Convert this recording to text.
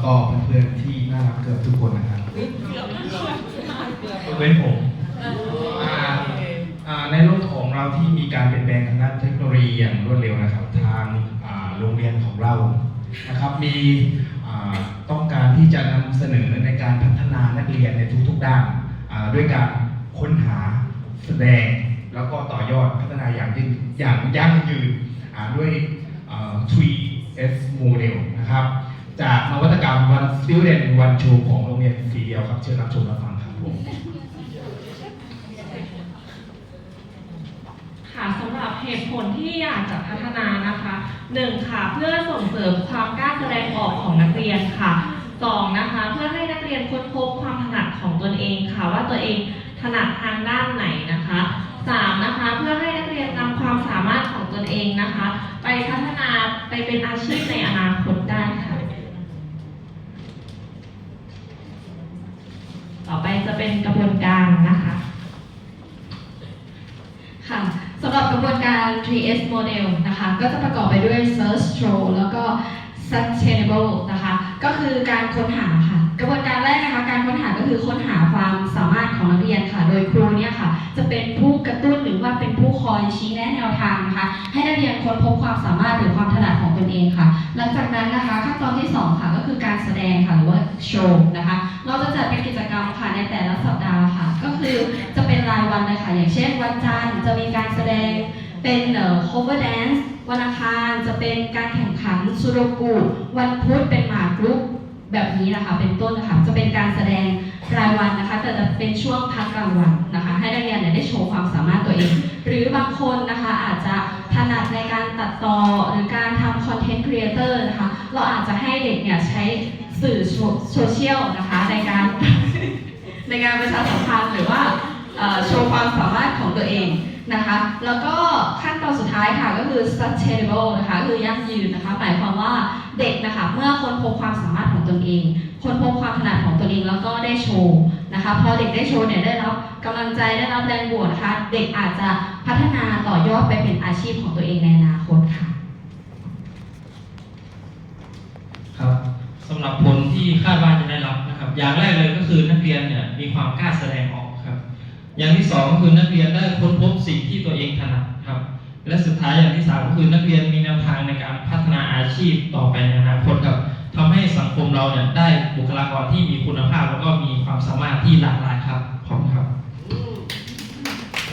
แล้วก็เพื่อนๆที่น่ารักเกือบทุกคนนะครับเว้นผมอ่าอ่าในโลกของเราที่มีการเปลี่ยนแปลงทางด้านเทคโนโลยีอย่างรวดเร็วนะครับ ทางโรงเรียนของเรานะครับมีต้องการที่จะนำเสนอในการพัฒนานักเรียนในทุกๆด้านด้วยการค้นหาแสดง แล้วก็ต่อยอดพัฒนาอย่างยิ่งอย่างยั่งยืนด้วย 3S Model นะครับ จากนวัตกรรม One Student One Show ของโรงเรียนสีเดียวครับ เชิญรับชมรับฟังครับผมค่ะสำหรับเหตุผลที่อยากจะพัฒนานะคะหนึ่งค่ะเพื่อส่งเสริมความกล้าแสดงออกของนักเรียนค่ะสองนะคะเพื่อให้นักเรียนค้นพบความถนัดของตนเองค่ะว่าตัวเองถนัดทางด้านไหนนะคะสามนะคะเพื่อให้นักเรียนนำความสามารถของตนเองนะคะ ไปพัฒนาไปเป็นอาชีพในอนาคตได้ค่ะ ต่อไปจะ เป็นกระบวนการนะคะค่ะสำหรับกระบวนการ 3S model นะคะ ก็จะประกอบไปด้วย search show แล้วก็ sustainable นะคะ ก็คือการค้นหาค่ะ กระบวนการแรกนะคะ การค้นหาก็คือค้นหาความสามารถของนักเรียนค่ะ โดยครูเนี่ยค่ะ จะเป็นผู้กระตุ้น อว่าเป็นผู้คอยชี้แนะแนวทางนะคะให้นักเรียนค้นพบความสามารถหรือความถนัดของตนเองค่ะ หลังจากนั้นนะคะขั้นตอนที่สองค่ะก็คือการแสดงค่ะหรือว่าโชว์นะคะเราจะจัดเป็นกิจกรรมค่ะในแต่ละสัปดาห์ค่ะ ก็คือจะเป็นรายวันเลยค่ะอย่างเช่น วันจันทร์จะมีการแสดงเป็นเอ่อ cover dance วันอังคารจะเป็นการแข่งขันสุโรกุวันพุธเป็นหมากรุกแบบนี้นะคะเป็นต้นนะคะจะเป็นการแสดงรายวันนะคะ แต่จะเป็นช่วงพักกลางวัน ให้นักเรียนเนี่ยได้โชว์ความสามารถตัวเอง หรือบางคนนะคะอาจจะถนัดในการตัดต่อหรือการทำคอนเทนต์ครีเอเตอร์นะคะเราอาจจะให้เด็กเนี่ยใช้สื่อโซเชียลนะคะในการในการประชาสัมพันธ์หรือว่าโชว์ความสามารถของตัวเองนะคะ แล้วก็ขั้นตอนสุดท้ายค่ะก็คือ sustainable นะคะคือยั่งยืนนะคะ หมายความว่าเด็กนะคะเมื่อค้นพบความสามารถของตนเองค้นพบความถนัดของตนเองแล้วก็ได้โชว์ นะคะพอเด็กได้โชว์เนี่ยได้รับกำลังใจได้รับแรงบวกนะคะเด็กอาจจะพัฒนาต่อยอดไปเป็นอาชีพของตัวเองในอนาคตค่ะครับสำหรับผลที่คาดว่าจะได้รับนะครับ อย่างแรกเลยก็คือนักเรียนเนี่ยมีความกล้าแสดงออกครับ อย่างที่สองก็คือนักเรียนได้ค้นพบสิ่งที่ตัวเองถนัดครับ และสุดท้ายอย่างที่สามก็คือนักเรียนมีแนวทางในการพัฒนาอาชีพต่อไปในอนาคตครับทำให้สังคม เราเนี่ยได้บุคลากรที่มีคุณภาพ แล้วก็มีความสามารถที่หลากหลายครับ